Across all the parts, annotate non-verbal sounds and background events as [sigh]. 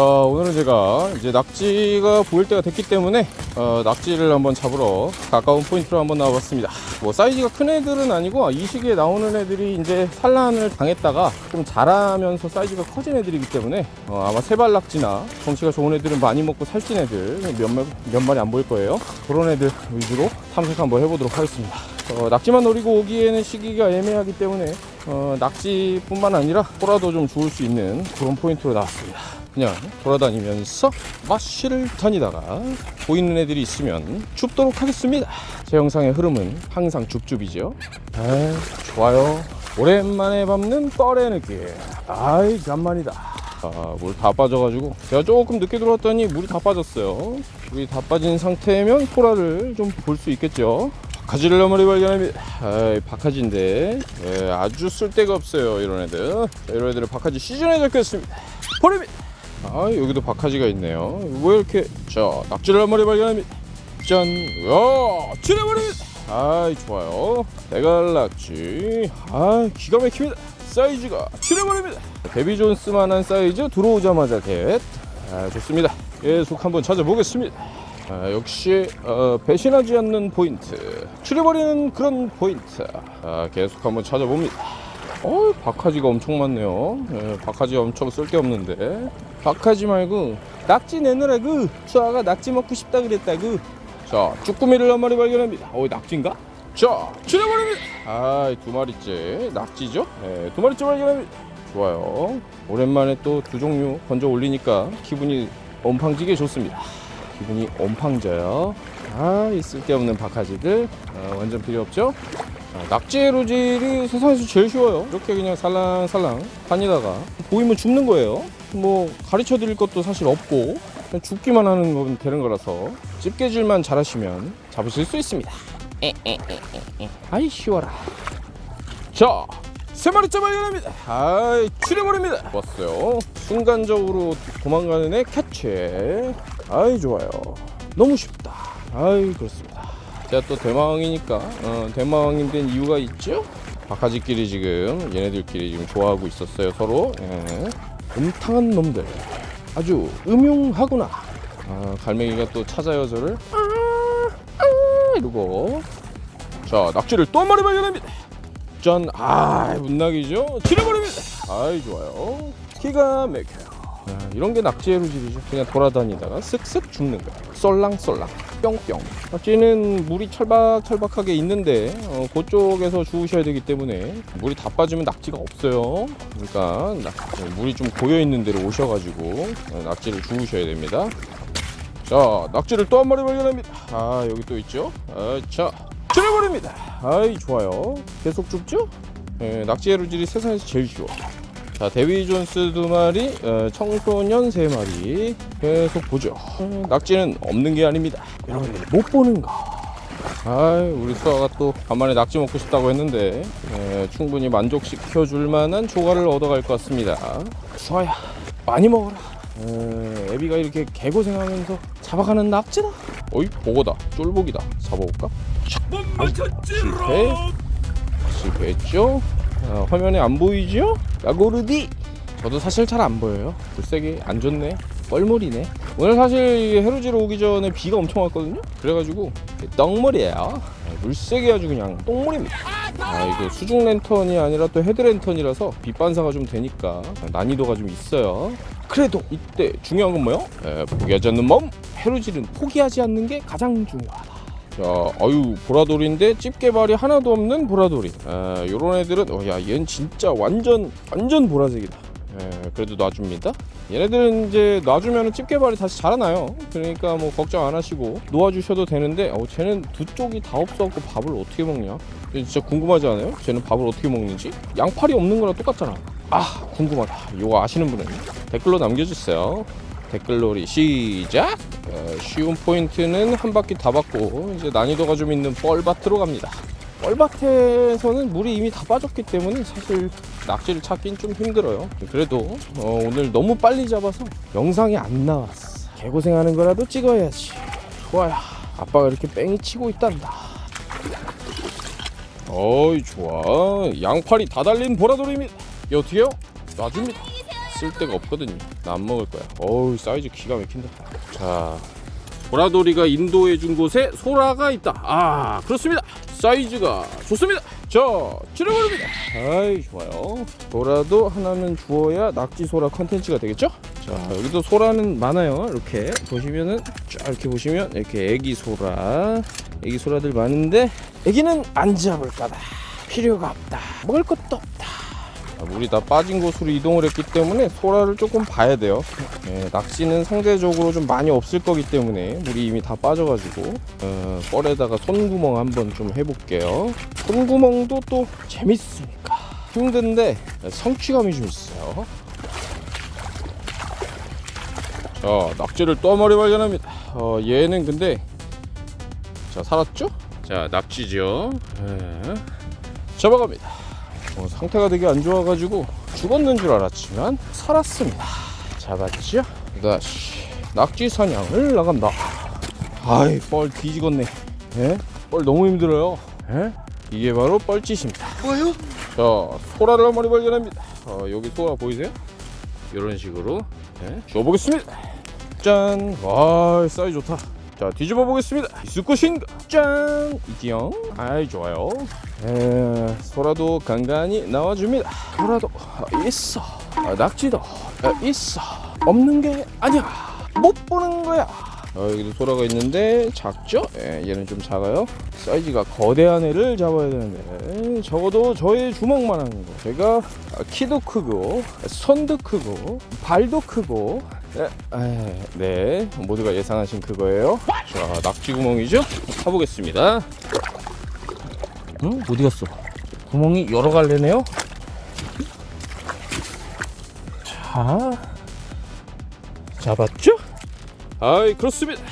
어, 오늘은 제가 이제 낙지가 보일 때가 됐기 때문에 어, 낙지를 한번 잡으러 가까운 포인트로 한번 나와봤습니다. 뭐 사이즈가 큰 애들은 아니고 이 시기에 나오는 애들이 이제 산란을 당했다가 좀 자라면서 사이즈가 커진 애들이기 때문에 어, 아마 세발 낙지나 덩치가 좋은 애들은 많이 먹고 살찐 애들 몇, 마- 몇 마리 안 보일 거예요. 그런 애들 위주로 탐색 한번 해보도록 하겠습니다. 어, 낙지만 노리고 오기에는 시기가 애매하기 때문에 어, 낙지뿐만 아니라 호라도 좀 좋을 수 있는 그런 포인트로 나왔습니다. 그냥 돌아다니면서 마시를 다니다가 보이는 애들이 있으면 줍도록 하겠습니다. 제 영상의 흐름은 항상 줍줍이죠. 아 좋아요. 오랜만에 밟는 뻘의 느낌. 아이 간만이다. 아, 물 다 빠져가지고 제가 조금 늦게 들어왔더니 물이 다 빠졌어요. 물이 다 빠진 상태면 소라를 좀 볼 수 있겠죠. 바카지를 한 마리 발견합니다. 아이, 바카지인데 예, 아주 쓸데가 없어요 이런 애들. 자, 이런 애들은 바카지 시즌에 잡혔습니다. 버립니다. 아 여기도 바카지가 있네요. 왜 이렇게 자 낙지를 한 마리 발견합니다. 짠, 와, 칠해버립니다. 아이 좋아요. 대갈낙지, 아 기가 막힙니다. 사이즈가 칠해버립니다. 데비 존스만한 사이즈 들어오자마자 겟. 아 좋습니다. 계속 한번 찾아보겠습니다. 아, 역시 어, 배신하지 않는 포인트, 추려버리는 그런 포인트. 아, 계속 한번 찾아봅니다. 어, 박하지가 엄청 많네요. 예, 박하지 엄청 쓸데없는데. 박하지 말고 낙지 내느라고 수아가 낙지 먹고 싶다 그랬다고. 자, 쭈꾸미를 한 마리 발견합니다. 어, 낙지인가? 자, 추려버립니다. 아, 두 마리째 낙지죠? 예, 두 마리째 발견합니다. 좋아요. 오랜만에 또 두 종류 건져 올리니까 기분이 엄팡지게 좋습니다. 기분이 엄팡져요. 아, 이 쓸데없는 박하지들 아, 완전 필요 없죠? 아, 낙지의 로질이 세상에서 제일 쉬워요. 이렇게 그냥 살랑살랑 다니다가 보이면 죽는 거예요. 뭐 가르쳐 드릴 것도 사실 없고 그냥 죽기만 하는 건 되는 거라서 집게질만 잘하시면 잡으실 수 있습니다. 아이 쉬워라. 자, 세 마리째 발견합니다. 아이, 추려버립니다. 왔어요. 순간적으로 도망가는 애 캐치. 아이, 좋아요. 너무 쉽다. 아이, 그렇습니다. 제가 또 대망이니까, 어, 대망이 된 이유가 있죠? 바카지끼리 지금, 얘네들끼리 지금 좋아하고 있었어요, 서로. 예. 음탕한 놈들. 아주 음흉하구나. 아, 갈매기가 또 찾아요, 저를. 아, 아, 이러고. 자, 낙지를 또 한 마리 발견합니다. 짠, 아, 문낙이죠? 칠해버립니다. 아이, 좋아요. 기가 막혀요. 아, 이런 게 낙지의 루질이죠. 그냥 돌아다니다가 쓱쓱 죽는 거야. 썰랑썰랑, 뿅뿅. 낙지는 물이 철박철박하게 있는데, 어, 그쪽에서 주우셔야 되기 때문에, 물이 다 빠지면 낙지가 없어요. 그러니까, 낙- 물이 좀 고여있는 데로 오셔가지고, 어, 낙지를 주우셔야 됩니다. 자, 낙지를 또 한 마리 발견합니다. 아, 여기 또 있죠? 아, 자, 줄여버립니다. 아이, 좋아요. 계속 줍죠? 예, 낙지의 루질이 세상에서 제일 쉬워. 자, 데비 존스 두 마리, 어, 청소년 세 마리. 계속 보죠. 어, 낙지는 없는 게 아닙니다. 여러분들 못 보는 거. 아이, 우리 수아가 또 간만에 낙지 먹고 싶다고 했는데, 예, 충분히 만족시켜 줄 만한 조과를 얻어갈 것 같습니다. 수아야, 많이 먹어라. 에, 애비가 이렇게 개고생하면서 잡아가는 낙지다. 어이 보고다 쫄복이다. 잡아볼까? 실패. 실패했죠. 아, 화면에 안 보이죠? 야고르디. 저도 사실 잘 안 보여요. 물색이 안 좋네. 뻘물이네. 오늘 사실 이 해루지로 오기 전에 비가 엄청 왔거든요. 그래가지고 떡물이에요. 아, 물색이 아주 그냥 똥물입니다. 아 이거 수중 랜턴이 아니라 또 헤드 랜턴이라서 빛 반사가 좀 되니까 난이도가 좀 있어요. 그래도 이때 중요한 건 뭐요? 에, 포기하지 않는 마음. 해루질은 포기하지 않는 게 가장 중요하다. 자, 아유 보라돌인데 집게발이 하나도 없는 보라돌이. 아, 요런 애들은 어, 야, 얘는 진짜 완전 완전 보라색이다. 예, 그래도 놔줍니다. 얘네들은 이제 놔주면 집게발이 다시 자라나요. 그러니까 뭐 걱정 안 하시고 놓아주셔도 되는데, 어, 쟤는 두 쪽이 다 없어갖고 밥을 어떻게 먹냐? 진짜 궁금하지 않아요? 쟤는 밥을 어떻게 먹는지? 양팔이 없는 거랑 똑같잖아. 아, 궁금하다. 이거 아시는 분은 댓글로 남겨주세요. 댓글놀이 시작! 어, 쉬운 포인트는 한 바퀴 다 받고 이제 난이도가 좀 있는 뻘밭으로 갑니다. 뻘밭에서는 물이 이미 다 빠졌기 때문에 사실 낙지를 찾긴 좀 힘들어요. 그래도 어, 오늘 너무 빨리 잡아서 영상이 안 나왔어. 개고생하는 거라도 찍어야지. 좋아요. 아빠가 이렇게 뺑이 치고 있단다. 어이 좋아. 양팔이 다 달린 보라돌입니다. 이 어떻게요? 놔줍니다. 쓸 데가 없거든요. 나 안 먹을 거야. 어우 사이즈 기가 막힌다. 자, 보라돌이가 인도해 준 곳에 소라가 있다. 아 그렇습니다. 사이즈가 좋습니다. 자, 찔러버립니다. 아이 좋아요. 소라도 하나는 주어야 낙지 소라 컨텐츠가 되겠죠? 자, 여기도 소라는 많아요. 이렇게 보시면은 쫙 이렇게 보시면 이렇게 애기 소라, 애기 소라들 많은데 애기는 안 잡을 거다. 필요가 없다. 먹을 것도 없다. 아, 물이 다 빠진 곳으로 이동을 했기 때문에 소라를 조금 봐야 돼요. 예, 낚시는 상대적으로 좀 많이 없을 거기 때문에 물이 이미 다 빠져가지고 어, 뻘에다가 손구멍 한번 좀 해볼게요. 손구멍도 또 재밌으니까 힘든데 성취감이 좀 있어요. 자 낙지를 또한 마리 발견합니다. 어, 얘는 근데 자 살았죠? 자 낙지죠. 예. 잡아갑니다. 어, 상태가 되게 안 좋아가지고 죽었는 줄 알았지만 살았습니다. 잡았죠? 다시 낙지 사냥을 나간다. 아이 뻘 뒤지겠네. 예? 뻘 너무 힘들어요. 예? 이게 바로 뻘짓입니다. 뭐요? 자 소라를 한 마리 발견합니다. 어, 여기 소라 보이세요? 이런 식으로 예? 주워보겠습니다. 짠! 와 사이즈 좋다. 자 뒤집어 보겠습니다. 있을 것인가? 짠! 이기영. 아이 좋아요. 에, 소라도 간간히 나와줍니다. 소라도 있어. 아, 낙지도 있어. 없는 게 아니야. 못 보는 거야. 어, 여기도 소라가 있는데 작죠? 예, 얘는 좀 작아요. 사이즈가 거대한 애를 잡아야 되는데 적어도 저의 주먹만한 거. 제가 키도 크고 손도 크고 발도 크고 네, 에, 네 모두가 예상하신 그거예요. 자 낙지 구멍이죠? 타보겠습니다. 응? 어디 갔어? 구멍이 여러 갈래네요. 자, 잡았죠? 아이 그렇습니다.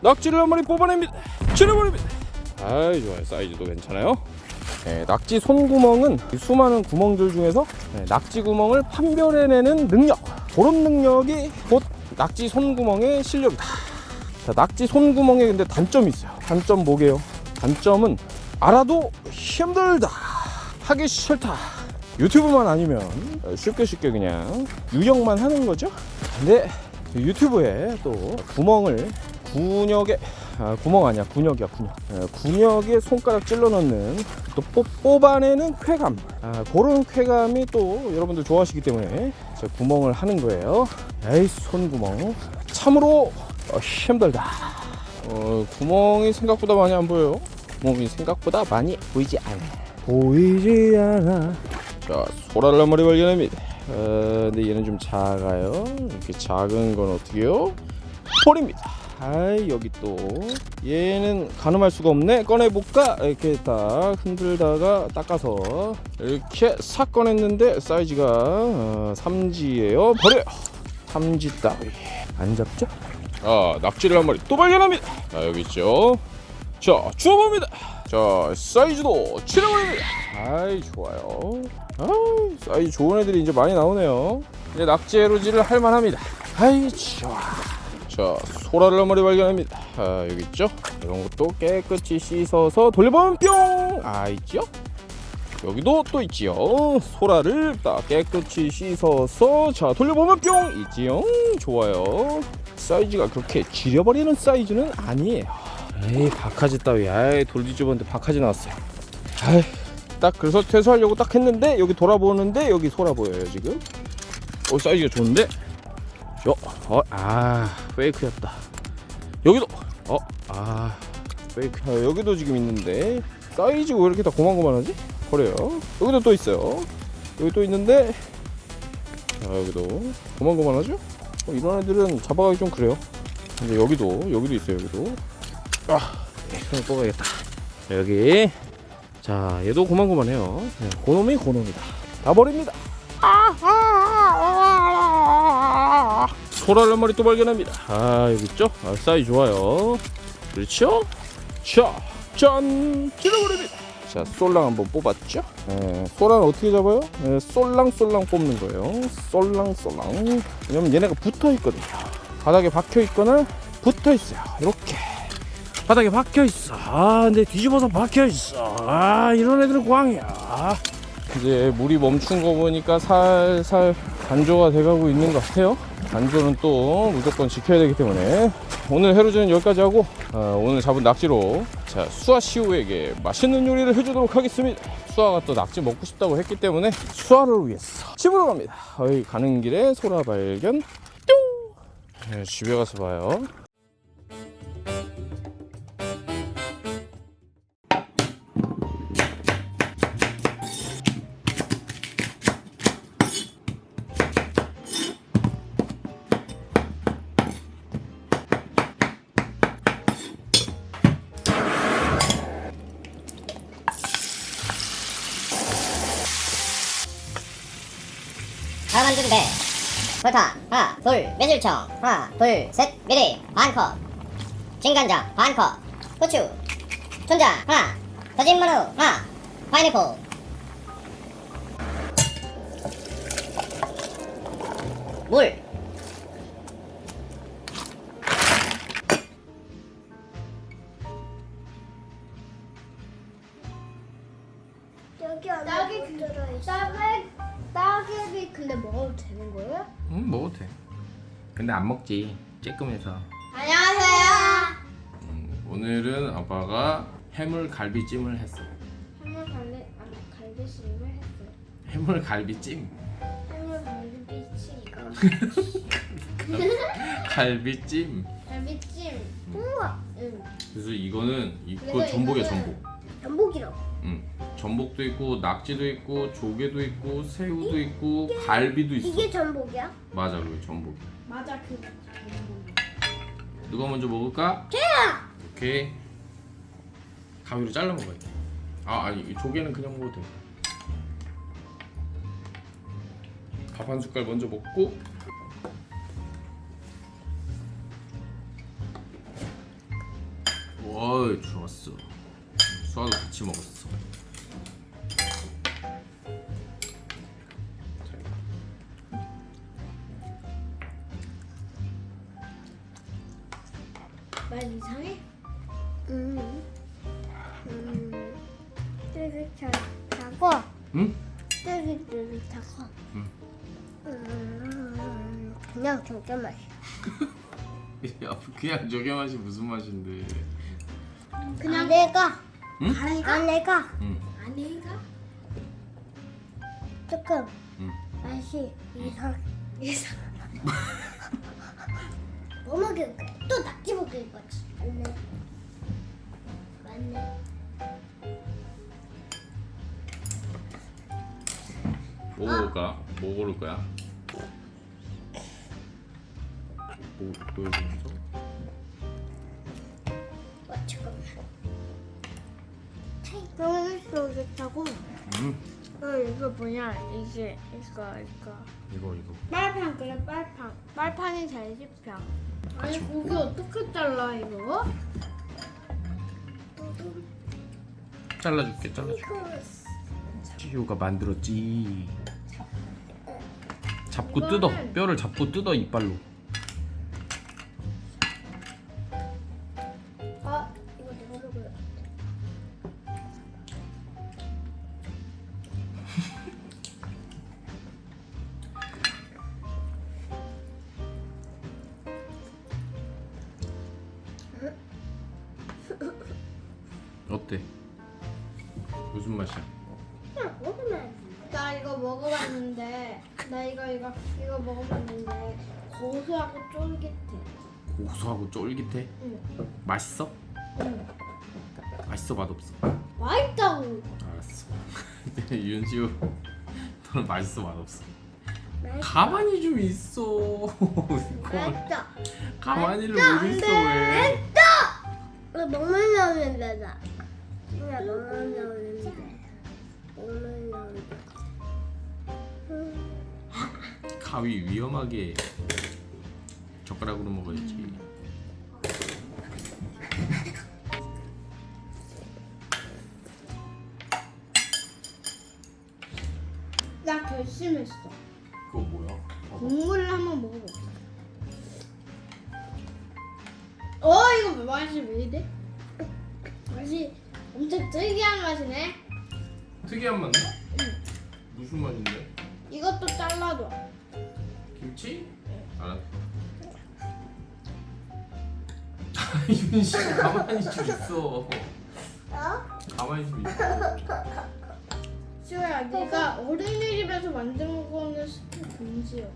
낙지를 한 마리 뽑아냅니다. 찔러버립니다. 아이 좋아요. 사이즈도 괜찮아요. 네, 낙지 손구멍은 이 수많은 구멍들 중에서 네, 낙지 구멍을 판별해내는 능력. 그런 능력이 곧 낙지 손구멍의 실력이다. 자, 낙지 손구멍에 근데 단점이 있어요. 단점 뭐게요? 단점은 알아도 힘들다. 하기 싫다. 유튜브만 아니면 쉽게 쉽게 그냥 유형만 하는 거죠. 근데 유튜브에 또 구멍을 군역에 아, 구멍 아니야. 군역이야 군역 에, 군역에 손가락 찔러 넣는 또 뽑, 뽑아내는 쾌감. 아, 그런 쾌감이 또 여러분들 좋아하시기 때문에 저 구멍을 하는 거예요. 에이 손구멍. 참으로 어, 힘들다. 어, 구멍이 생각보다 많이 안 보여요 구멍이 생각보다 많이 보이지 않아. 보이지 않아. 자 소라를 한 마리 발견합니다. 어, 근데 얘는 좀 작아요. 이렇게 작은 건 어떻게요? 버립니다. 아이 여기 또. 얘는 가늠할 수가 없네. 꺼내볼까? 이렇게 딱 흔들다가 닦아서 이렇게 싹 꺼냈는데 사이즈가 어, 3지예요. 버려요 3지 따위. 안 잡죠? 아 낙지를 한 마리 또 발견합니다. 자 여기 있죠 자 주워봅니다. 자 사이즈도 칠해버립니다. 아이 좋아요. 아이 사이즈 좋은 애들이 이제 많이 나오네요. 이제 낙지 에로지를 할만합니다. 아이 좋아. 자 소라를 한 마리 발견합니다. 아 여기 있죠? 이런 것도 깨끗이 씻어서 돌려보면 뿅 아 있죠 여기도 또 있지요. 소라를 딱 깨끗이 씻어서 자 돌려보면 뿅! 있지요? 좋아요. 사이즈가 그렇게 지려버리는 사이즈는 아니에요 에이 박하지 따위 아이 돌 뒤집었는데 박하지 나왔어요 아이 딱 그래서 퇴소하려고 딱 했는데 여기 돌아보는데 여기 소라 보여요 지금 어 사이즈가 좋은데 요, 어, 아, 페이크였다. 여기도, 어, 아, 페이크. 아, 여기도 지금 있는데 사이즈가 왜 이렇게 다 고만고만하지? 버려요. 여기도 또 있어요. 여기 또 있는데, 자, 여기도 고만고만하죠? 어, 이런 애들은 잡아가기 좀 그래요. 근데 여기도, 여기도 있어요. 여기도. 아, 네, 손을 뽑아야겠다. 자, 여기. 자, 얘도 고만고만해요. 네, 고놈이 고놈이다. 다 버립니다. 소라를 한 마리 또 발견합니다. 아 여기 있죠? 아, 사이즈 좋아요. 그렇죠? 자, 짠! 찔러버립니다. 자, 솔랑 한번 뽑았죠? 네, 소라는 어떻게 잡아요? 네, 솔랑 솔랑 뽑는 거예요. 솔랑 솔랑. 왜냐면 얘네가 붙어 있거든요. 바닥에 박혀 있거나 붙어 있어요. 이렇게. 바닥에 박혀 있어. 아, 근데 뒤집어서 박혀 있어. 아, 이런 애들은 광이야. 이제 물이 멈춘 거 보니까 살살 간조가 돼가고 있는 것 같아요. 간조는 또 무조건 지켜야 되기 때문에 오늘 해루즈는 여기까지 하고 어, 오늘 잡은 낙지로 자 수아 시우에게 맛있는 요리를 해주도록 하겠습니다. 수아가 또 낙지 먹고 싶다고 했기 때문에 수아를 위해서 집으로 갑니다. 어이 가는 길에 소라 발견. 뿅. 네, 집에 가서 봐요. 둘 매실청 하나 둘셋 미리. 반컵 진간장 반컵 후추. 춘장. 하나 다진 마늘 하나 파인애플. 물 근데 안 먹지. 쬐끔해서. 안녕하세요. 음, 오늘은 아빠가 해물 갈비찜을 했어. 해물 갈비 아니 갈비찜을 했어요. 해물 갈비찜. 해물 갈비찜 이거. [laughs] 갈비찜. 갈비찜. 우와. 응. 그래서 이거는 이- 그래서 그거 전복이야 이거는- 전복. 전복이라고. 응. 전복도 있고 낙지도 있고 조개도 있고 새우도 있고 갈비도 있어. 이게 전복이야? 맞아 그게 전복이야. 맞아 그 전복. 누가 먼저 먹을까? 제가. 오케이. 가위로 잘라 먹어야 돼. 아 아니 이 조개는 그냥 먹어도 돼. 밥 한 숟갈 먼저 먹고. 와 좋았어. 수아도 같이 먹었어. 그냥 조개 맛이. 야 그냥 조개 맛이 무슨 맛인데? 그냥 아내가 응? 아 내가 응. 아내가 조금 응. 맛이 이상 이상 뭐 먹을 거야? 또 낙지 먹을 거지 맞네 맞네 뭐 먹을까? 뭐 고를 거야? 뭐 보여주면서? 어 잠깐만 음. 어 이거 뭐냐 이게 이거 이거 이거 이거. 빨판 그래 빨판 빨판이 제일 씹혀 아니 고기 어떻게 잘라 이거? 잘라줄게 잘라줄게. 이거 지효가 만들었지. 잡고 뜯어. 이거는- 뼈를 잡고 뜯어 이빨로. 어때? 무슨 맛이야? 나 이거 먹어봤는데 나 이거 이거 이거 먹어봤는데 고소하고 쫄깃해 고소하고 쫄깃해. 응. 맛있어? 응. 맛있어 맛없어? 맛있다고 알았어. [laughs] 윤지우, 너는 맛있어 맛없어? 맛있다 가만히 좀 있어. [laughs] 맛있다 가만히를 맛있다, 못 있어 안 왜? 이거 먹는 나오는데 나 그냥 먹는 나오는데 먹는 나오는데 가위 위험하게 젓가락으로 먹어야지. 나 결심했어 그거 뭐야? 국물을 한번 먹어볼게 어 이거 맛이 왜 이래? 맛이 엄청 특이한 맛이네 특이한 맛 나? 무슨 맛인데? 이것도 잘라줘 그치? 알았어. [laughs] 윤 씨 가만히 좀 있어. 어? 가만히 좀 있어. 시우야 네가 어린이집에서 만든 거는 스포 금지요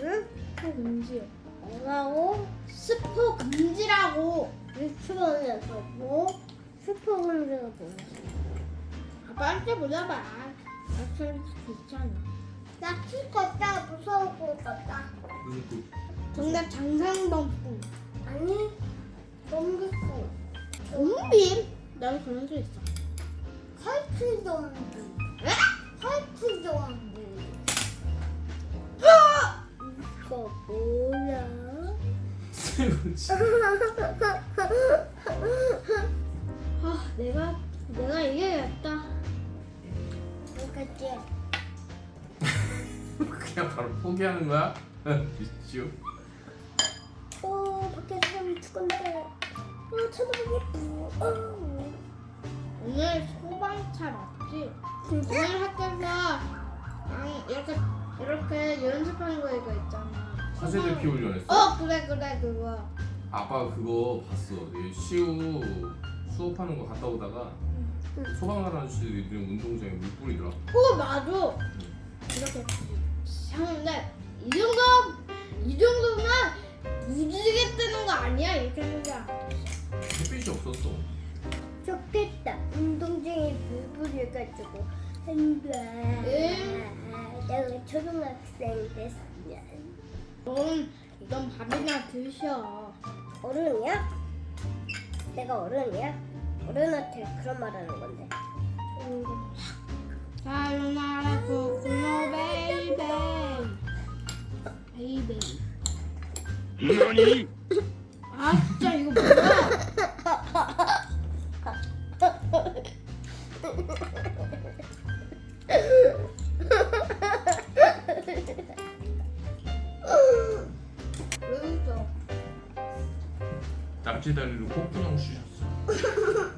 응? 스포 금지요 뭐라고? 스포 금지라고 유치원에서 뭐? 스포 금지가 뭐야? 아빠한테 물어봐. 아빠한테 귀찮아. 나 키컸다. 무서울 것 같다. 그 정답 장상범풍. 아니 넘겼어 좀비? 나도 그런 적 있어. 화이트 좀비 에? 화이트 좀비 이거 뭐야. [laughs] [laughs] 아 내가 내가 이겨야겠다 그치 [laughs] 그냥 바로 포기하는 거야? [laughs] 미치오. 어 밖에 사람이 죽었네 어 쳐다보겠다 어. 오늘 소방차 맞지? 오늘 학교에서 양- 이렇게 이렇게 연습하는 거 이거 있잖아. 차세대 피 훈련했어? 어 그래 그래 그거. 아빠 그거 봤어. 얘 시우 수업하는 거 갔다 오다가 소방관 아저씨들이 그냥 운동장에 물 뿌리더라. 어 맞아. 이렇게 하는데 이 정도 이 정도면 무지개 뜨는 거 아니야 이렇게 하는 게 아니야. 햇빛이 없었어. 좋겠다 운동장에 불 뿌려가지고 한다 내가 초등학생 됐으면 넌 이건 밥이나 드셔. 어른이야? 내가 어른이야? 어른한테 그런 말 하는 건데 사요나라 코코노 베이베 베이베 너니? 아 진짜 이거 뭐야 왜 웃어 낙지 다리로 콧구멍 쑤셨어.